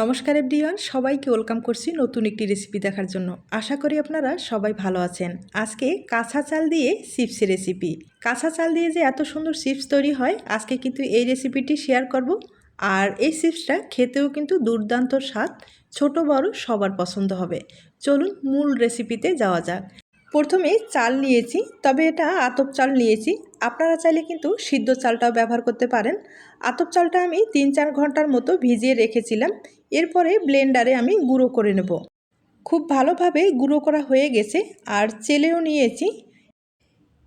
নমস্কার এভরিওয়ান, সবাইকে ওয়েলকাম করছি নতুন একটি রেসিপি দেখার জন্য। আশা করি আপনারা সবাই ভালো আছেন। আজকে কাঁচা চাল দিয়ে চিপসের রেসিপি। কাঁচা চাল দিয়ে যে এত সুন্দর চিপস তৈরি হয়, আজকে কিন্তু এই রেসিপিটি শেয়ার করব। আর এই চিপসটা খেতেও কিন্তু দুর্দান্ত স্বাদ, ছোট বড় সবার পছন্দ হবে। চলুন মূল রেসিপিতে যাওয়া যাক। প্রথমে চাল নিয়েছি, তবে এটা আতপ চাল নিয়েছি। আপনারা চাইলে কিন্তু সিদ্ধ চালটাও ব্যবহার করতে পারেন। আতপ চালটা আমি তিন চার ঘণ্টার মতো ভিজিয়ে রেখেছিলাম। এরপরে ব্লেন্ডারে আমি গুঁড়ো করে নেব। খুব ভালোভাবে গুঁড়ো করা হয়ে গেছে আর চেলেও নিয়েছি।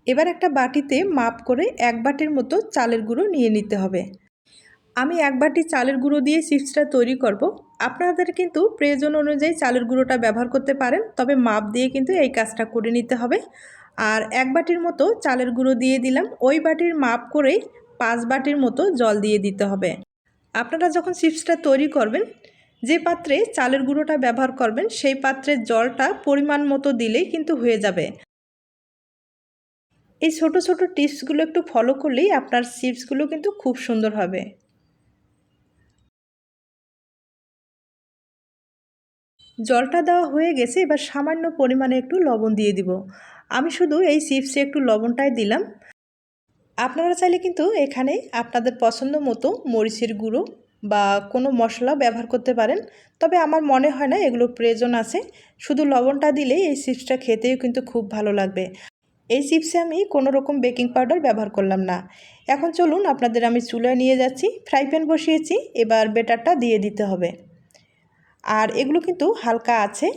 এবার একটা বাটিতে মাপ করে এক বাটির মতো চালের গুঁড়ো নিয়ে নিতে হবে। আমি এক বাটি চালের গুঁড়ো দিয়ে চিপসটা তৈরি করব। আপনাদের কিন্তু প্রয়োজন অনুযায়ী চালের গুঁড়োটা ব্যবহার করতে পারেন, তবে মাপ দিয়ে কিন্তু এই কাজটা করে নিতে হবে। আর এক বাটির মতো চালের গুঁড়ো দিয়ে দিলাম, ওই বাটির মাপ করেই পাঁচ বাটির মতো জল দিয়ে দিতে হবে। আপনারা যখন চিপসটা তৈরি করবেন, যে পাত্রে চালের গুঁড়োটা ব্যবহার করবেন, সেই পাত্রের জলটা পরিমাণ মতো দিলেই কিন্তু হয়ে যাবে। এই ছোট ছোট টিপসগুলো একটু ফলো করলেই আপনার চিপসগুলো কিন্তু খুব সুন্দর হবে। জলটা দেওয়া হয়ে গেছে, এবার সামান্য পরিমাণে একটু লবণ দিয়ে দিব। আমি শুধু এই চিপসে একটু লবণটাই দিলাম। আপনারা চাইলে কিন্তু এখানে আপনাদের পছন্দ মতো মরিচের গুঁড়ো বা কোনো মশলা ব্যবহার করতে পারেন। তবে আমার মনে হয় না এগুলোর প্রয়োজন আছে। শুধু লবণটা দিলেই এই চিপসটা খেতেও কিন্তু খুব ভালো লাগবে। এই চিপসে আমি কোনো রকম বেকিং পাউডার ব্যবহার করলাম না। এখন চলুন, আপনাদের আমি চুলায় নিয়ে যাচ্ছি, ফ্রাই প্যান বসিয়েছি, এবার বেটারটা দিয়ে দিতে হবে। আর এগুলো কিন্তু হালকা আছে,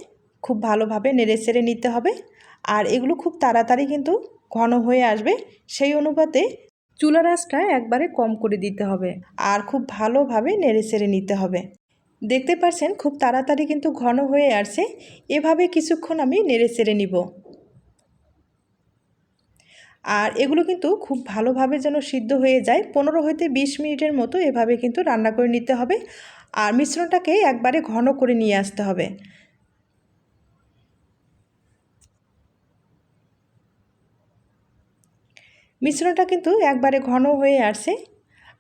খুব ভালোভাবে নেড়ে চেড়ে নিতে হবে। আর এগুলো খুব তাড়াতাড়ি কিন্তু ঘন হয়ে আসবে, সেই অনুপাতে চুলার আঁচটা একবারে কম করে দিতে হবে আর খুব ভালোভাবে নেড়ে চেড়ে নিতে হবে। দেখতে পাচ্ছেন খুব তাড়াতাড়ি কিন্তু ঘন হয়ে আসছে, এভাবে কিছুক্ষণ আমি নেড়ে চেড়ে নিব। আর এগুলো কিন্তু খুব ভালোভাবে যেন সিদ্ধ হয়ে যায়, পনেরো হইতে বিশ মিনিটের মতো এভাবে কিন্তু রান্না করে নিতে হবে। আর মিশ্রণটাকে একবারে ঘন করে নিয়ে আসতে হবে। মিশ্রণটা কিন্তু একবারে ঘন হয়ে আসছে।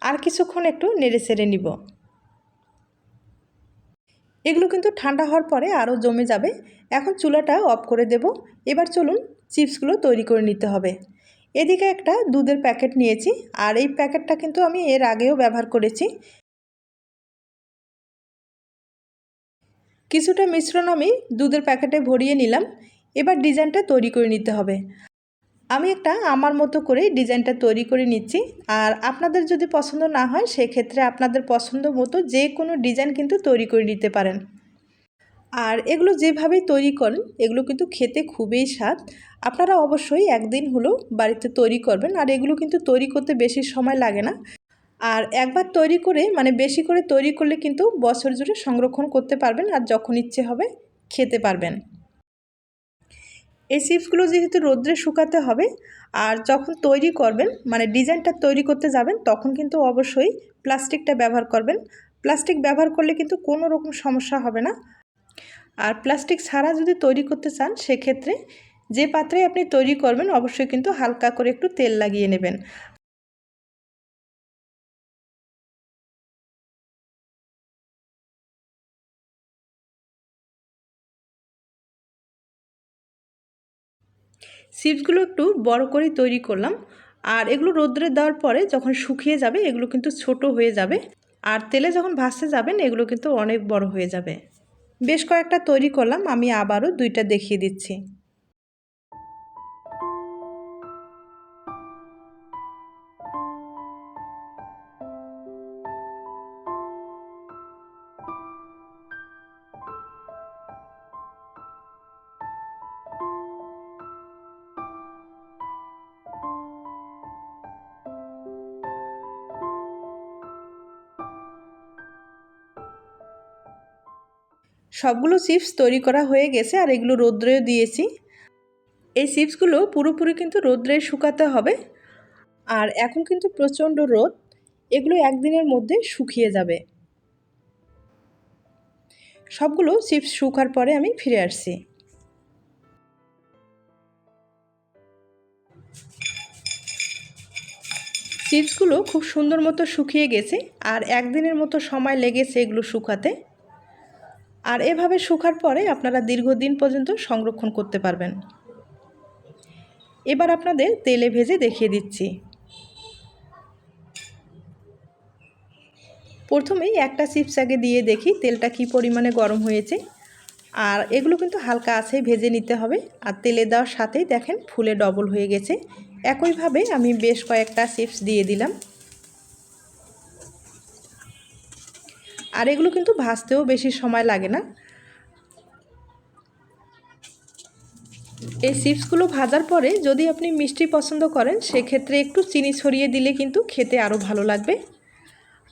আর কিছুক্ষণ একটু নেড়ে সেড়ে নিব। এগুলো কিন্তু ঠান্ডা হওয়ার পরে আরও জমে যাবে। এখন চুলাটা অফ করে দেব। এবার চলুন চিপসগুলো তৈরি করে নিতে হবে। এদিকে একটা দুধের প্যাকেট নিয়েছি। আর এই প্যাকেটটা কিন্তু আমি এর আগেও ব্যবহার করেছি। কিছুটা মিশ্রণ আমি দুধের প্যাকেটে ভরিয়ে নিলাম। এবার ডিজাইনটা তৈরি করে নিতে হবে। আমি একটা আমার মতো করে ডিজাইনটা তৈরি করে নিচ্ছি। আর আপনাদের যদি পছন্দ না হয়, সেক্ষেত্রে আপনাদের পছন্দ মতো যে কোনো ডিজাইন কিন্তু তৈরি করে নিতে পারেন। আর এগুলো যেভাবেই তৈরি করেন, এগুলো কিন্তু খেতে খুবই স্বাদ। আপনারা অবশ্যই একদিন হলেও বাড়িতে তৈরি করবেন। আর এগুলো কিন্তু তৈরি করতে বেশি সময় লাগে না। আর একবার তৈরি করে মানে বেশি করে তৈরি করলে কিন্তু বছর জুড়ে সংরক্ষণ করতে পারবেন আর যখন ইচ্ছে হবে খেতে পারবেন। এই চিপসগুলো যেহেতু রোদ্রে শুকাতে হবে আর যখন তৈরি করবেন মানে ডিজাইনটা তৈরি করতে যাবেন, তখন কিন্তু অবশ্যই প্লাস্টিকটা ব্যবহার করবেন। প্লাস্টিক ব্যবহার করলে কিন্তু কোনো রকম সমস্যা হবে না। আর প্লাস্টিক ছাড়া যদি তৈরি করতে চান, সেক্ষেত্রে যে পাত্রে আপনি তৈরি করবেন, অবশ্যই কিন্তু হালকা করে একটু তেল লাগিয়ে নেবেন। চিপসগুলো একটু বড় করে তৈরি করলাম। আর এগুলো রোদ্রে দেওয়ার পরে যখন শুকিয়ে যাবে, এগুলো কিন্তু ছোট হয়ে যাবে। আর তেলে যখন ভাসতে যাবেন, এগুলো কিন্তু অনেক বড় হয়ে যাবে। বেশ কয়েকটা তৈরি করলাম, আমি আবারও দুইটা দেখিয়ে দিচ্ছি। সবগুলো চিপস তৈরি করা হয়ে গেছে আর এগুলো রোদ্রেও দিয়েছি। এই চিপসগুলো পুরোপুরি কিন্তু রোদ্রে শুকাতে হবে। আর এখন কিন্তু প্রচণ্ড রোদ। এগুলো একদিনের মধ্যে শুকিয়ে যাবে। সবগুলো চিপস শুকার পরে আমি ফিরে আসছি। চিপসগুলো খুব সুন্দর মতো শুকিয়ে গেছে আর একদিনের মতো সময় লেগেছে এগুলো শুকাতে। আর এভাবে শুকার পরে আপনারা দীর্ঘদিন পর্যন্ত সংরক্ষণ করতে পারবেন। এবার আপনাদের তেলে ভেজে দেখিয়ে দিচ্ছি। প্রথমেই একটা চিপস আগে দিয়ে দেখি তেলটা কি পরিমাণে গরম হয়েছে। আর এগুলো কিন্তু হালকা আছে, ভেজে নিতে হবে। আর তেলে দেওয়ার সাথেই দেখেন ফুলে ডবল হয়ে গেছে। একইভাবে আমি বেশ কয়েকটা চিপস দিয়ে দিলাম। আর এগুলো কিন্তু ভাজতেও বেশি সময় লাগে না। এই চিপসগুলো ভাজার পরে যদি আপনি মিষ্টি পছন্দ করেন, সেক্ষেত্রে একটু চিনি ছড়িয়ে দিলে কিন্তু খেতে আরও ভালো লাগবে।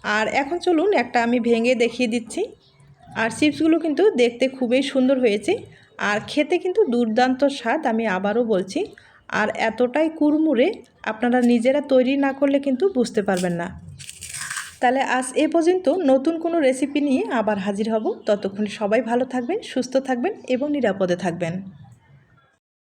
আর এখন চলুন একটা আমি ভেঙে দেখিয়ে দিচ্ছি। আর চিপসগুলো কিন্তু দেখতে খুবই সুন্দর হয়েছে। আর খেতে কিন্তু দুর্দান্ত স্বাদ আমি আবারও বলছি। আর এতটাই কুরমুরে আপনারা নিজেরা তৈরি না করলে কিন্তু বুঝতে পারবেন না। তাহলে আজ এ পর্যন্ত নতুন কোনো রেসিপি নিয়ে আবার হাজির হব। ততক্ষণ সবাই ভালো থাকবেন, সুস্থ থাকবেন এবং নিরাপদে থাকবেন।